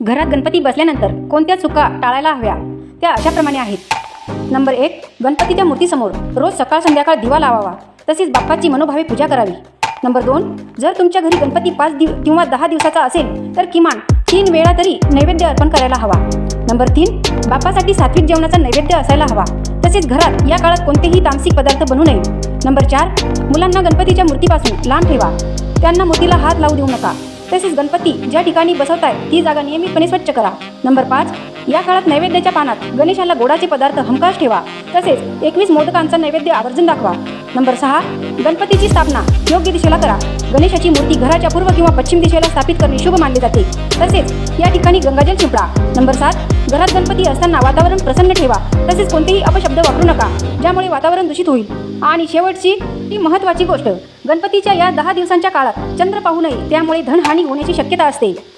घरात गणपती बसल्यानंतर कोणत्या चुका टाळायला हव्या त्या अशाप्रमाणे आहेत. नंबर एक गणपतीच्या मूर्तीसमोर रोज सकाळ संध्याकाळ दिवा लावावा तसेच बाप्पाची मनोभावे पूजा करावी. नंबर दोन जर तुमच्या घरी गणपती पाच दिव किंवा दहा दिवसाचा असेल तर किमान तीन वेळा तरी नैवेद्य अर्पण करायला हवा. नंबर तीन बाप्पासाठी सात्विक जेवणाचा नैवेद्य असायला हवा तसेच घरात या काळात कोणतेही तामसिक पदार्थ बनू नये. नंबर चार मुलांना गणपतीच्या मूर्तीपासून लांब ठेवा. त्यांना मूर्तीला हात लावू देऊ नका. तसेच गणपती ज्या ठिकाणी बसवताय ती जागा नियमितपणे स्वच्छ करा. नंबर पाच या काळात नैवेद्याच्या पानात गणेशाला गोडाचे पदार्थ हमखास ठेवा. तसेच एकवीस मोदकांचा नैवेद्य आवर्जून दाखवा. नंबर सहा गणपतीची स्थापना योग्य दिशेला करा. गणेशाची मूर्ती घराच्या पूर्व किंवा पश्चिम दिशेला स्थापित करणे शुभ मानले जाते. तसेच या ठिकाणी गंगाजल शिंपडा. नंबर सात घरात गणपती असताना वातावरण प्रसन्न ठेवा. तसेच कोणतेही अपशब्द वापरू नका ज्यामुळे वातावरण दूषित होईल. आणि शेवटची ही महत्त्वाची गोष्ट गणपतीच्या या दहा दिवसांच्या काळात चंद्र पाहू नये त्यामुळे धनहानी होण्याची शक्यता असते.